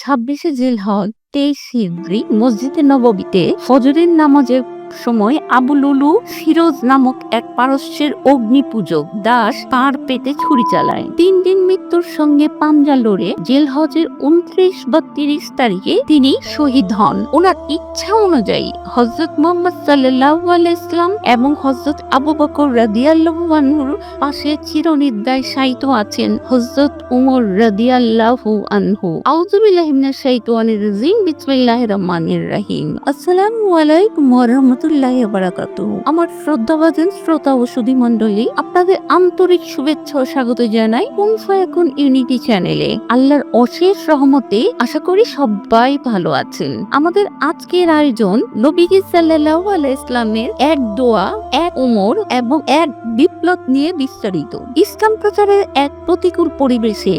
ছাব্বিশে জিলহজ তেইশ হিজড়ি মসজিদে নববীতে ফজরের নামাজের সময় আবু লুলু ফিরোজ নামক এক পারস্যের অগ্নি পূজক দাস তার পেটে ছুরি চালায়। তিন দিন মৃত্যুর সঙ্গে পাঞ্জা লড়ে জেলহজের উনত্রিশ বা তিরিশ তারিখে তিনি শহীদ হন। ওনার ইচ্ছা অনুযায়ী হজরত মোহাম্মদ সাল্লাহ ইসলাম এবং হজরত আবু বকর রাদিয়াল্লাহু আনহুর পাশে চিরনিদ্রায় শায়িত আছেন হজরত উমর রাদিয়াল্লাহু আনহু। আউযুবিল্লাহি মিনাশ শাইতানির রাজিম। বিসমিল্লাহির রহমানির রহিম। আসসালামু আলাইকুম ওয়া রাহমাতুল্লাহি ওয়া বারাকাতুহু আমার শ্রদ্ধাভাজন শ্রোতা ও সুধী মণ্ডলী, আপনাদের আন্তরিক শুভেচ্ছা ও স্বাগত জানাই কুন ফায়াকুন ইউনিটি চ্যানেলে। আল্লাহর অশেষ রহমতে আশা করি সবাই ভালো আছেন। আমাদের আজকের আয়োজন নবীজি আলাইহি ইসলামের এক দোয়া, এক ওমর এবং এক বিপ্লব নিয়ে বিস্তারিত। ইসলাম প্রচারের এক প্রতিকূল পরিবেশে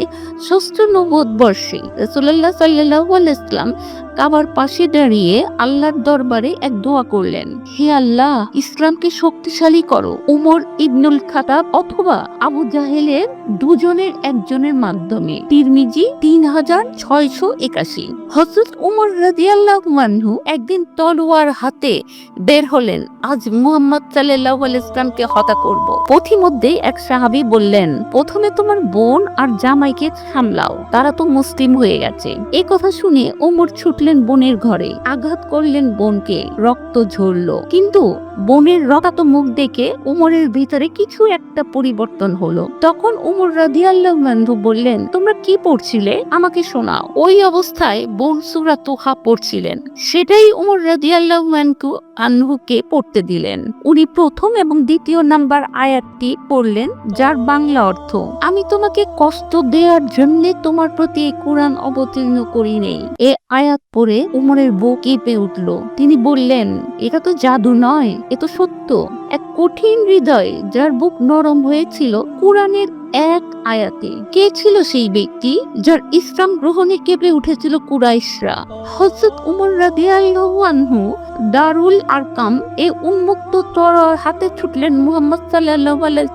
ষষ্ঠ নবদ বর্ষে রসুল্লাহ সাল্লাহ ইসলাম কাবার পাশে দাঁড়িয়ে আল্লাহর দরবারে এক দোয়া করলেন, হে আল্লাহ, ইসলামকে শক্তিশালী করো। উমর ইবনুল খাতাব অথবা আবু জাহেলের দুজনের একজনের মাধ্যমে। তিরমিজি তিন হাজার ছয়শো একাশি। হজরত উমর রাজিয়াল্লাহ একদিন তলোয়ার হাতে বের হলেন, আজ মুহাম্মদ সাল্লাহ ইসলামকে হত্যা করব। পথিমধ্যে এক সাহাবী বললেন, প্রথমে তোমার বোন আর জামাইকে সামলাও, তারা তো মুসলিম হয়ে গেছে। এ কথা শুনে ওমর ছুটলেন বোনের ঘরে। আঘাত করলেন বোনকে। রক্ত ঝরলো। কিন্তু বোনের রক্তাত মুখ দেখে উমরের ভিতরে কিছু একটা পরিবর্তন হলো। তখন উমর রাধিয়াল্লাহ বললেন, তোমরা কি পড়ছিলে? আমাকে শোনাও। ওই অবস্থায় বোন সুরা তোহা পড়ছিলেন। সেটাই উমর রাধিয়াল্লাহ আনহুকে পড়তে দিলেন। উনি প্রথম এবং দ্বিতীয় নাম্বার আয়াতটি পড়লেন, যার বাংলা অর্থ, আমি তোমাকে কষ্ট দেওয়ার জন্য তোমার প্রতি কোরআন অবতীর্ণ করি নেই। এ আয়াত পড়ে উমরের বুক কেঁপে উঠল। তিনি বললেন, এটা তো জাদু নয়, এ তো সত্য। এক কঠিন হৃদয়, যার বুক নরম হয়েছিল, কোরআনের এক আয়াতে, কে ছিল সেই ব্যক্তি যার ইসলাম গ্রহণে কেঁপে উঠেছিল কুরাইশরা? হজরত উমর রাদিয়াল্লাহু আনহু দারুল আরকাম এ উন্মুক্ত তরর হাতে ছুটলেন মুহাম্মদ সাল্লাল্লাহু আলাইহি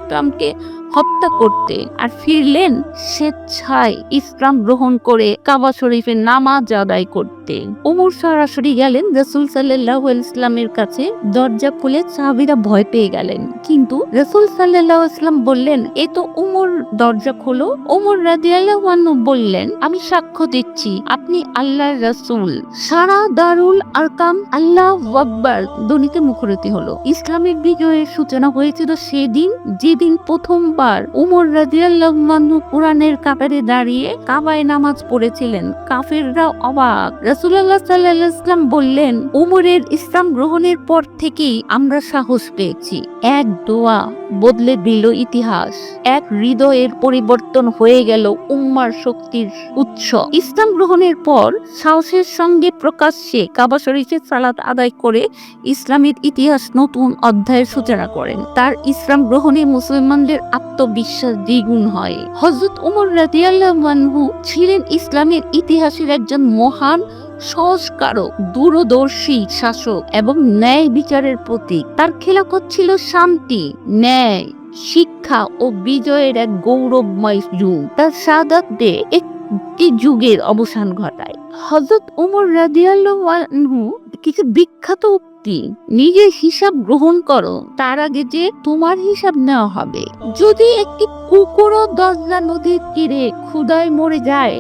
হত্যা করতে আর ফিরলেন স্বেচ্ছায় ইসলাম গ্রহণ করে কাবা শরীফে নামাজ আদায় করতে। উমর সরাসরি গেলেন রসুল সাল্লাহ ইসলামের কাছে। দরজা খুলে সাহাবিরা ভয় পেয়ে গেলেন। কিন্তু রসুল সাল্লাহ ইসলাম বললেন, এ তো উমর দরজা খোলো। উমর রাদিয়াল্লাহু আনহু বললেন, আমি সাক্ষ্য দিচ্ছি, আপনি আল্লাহ রসুল। সারা দারুল আরকাম আল্লাহ ওয়াকবার ধ্বনিতে মুখরিত হলো। ইসলামের বিজয়ের সূচনা হয়েছিল সেদিন, যেদিন প্রথমবার উমর রাদিয়াল্লাহু আনহু কোরআনের কাতারে দাঁড়িয়ে কাবায় নামাজ পড়েছিলেন। কাফেররা অবাক। রাসূলুল্লাহ সাল্লাল্লাহু আলাইহি ওয়াসাল্লাম বললেন, উমরের ইসলাম গ্রহণের পর থেকেই আমরা সাহস পেয়েছি। এক দোয়া বদলে দিল ইতিহাস। এক হৃদয়ের পরিবর্তন হয়ে গেল উম্মার শক্তির উৎস। ইসলাম গ্রহণের পর সাহসের সঙ্গে প্রকাশ্যে কাবা শরীফের সালাত আদায় করে ইসলামের ইতিহাস নতুন অধ্যায়ের সূচনা করেন। তার ইসলাম গ্রহণে মুসলমানদের আত্মবিশ্বাস দ্বিগুণ হয়। হজরত উমর রাদিয়াল্লাহু আনহু ছিলেন ইসলামের ইতিহাসের একজন মহান সংস্কারক, দূরদর্শী শাসক এবং ন্যায় বিচারের প্রতীক। তার খেলাফত ছিল শান্তি, ন্যায়, শিক্ষা ও বিজয়ের এক গৌরবময় যুগ। তার সাদাত একটি যুগের অবসান ঘটায়। হজরত উমর রাদিয়াল্লাহু আনহু কিছু বিখ্যাত উক্তি নিজের হিসাব গ্রহণ করো। তার আগে যে তোমার হিসাব নেওয়া হবে। যদি একটি কুকুরও দশলা নদীর তীরে ক্ষুদায় মরে যায়,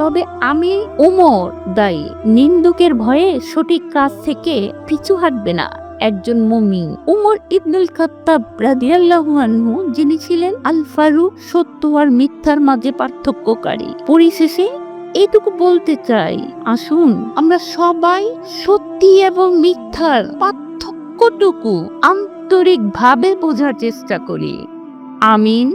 তবে আমি ওমর দায়ী। নিন্দুকের ভয়ে সঠিক কাজ থেকে পিছু হাঁটবে না একজন মমি উমর ইবনুল খাত্তাব রাদিয়াল্লাহু আনহু, যিনি ছিলেন আল ফারুক সত্য আর মিথ্যার মাঝে পার্থক্যকারী। পরিশেষে এইটুকু বলতে চাই, আসুন, আমরা সবাই সত্যি এবং মিথ্যার পার্থক্যটুকু আন্তরিকভাবে বোঝার চেষ্টা করি। আমিন।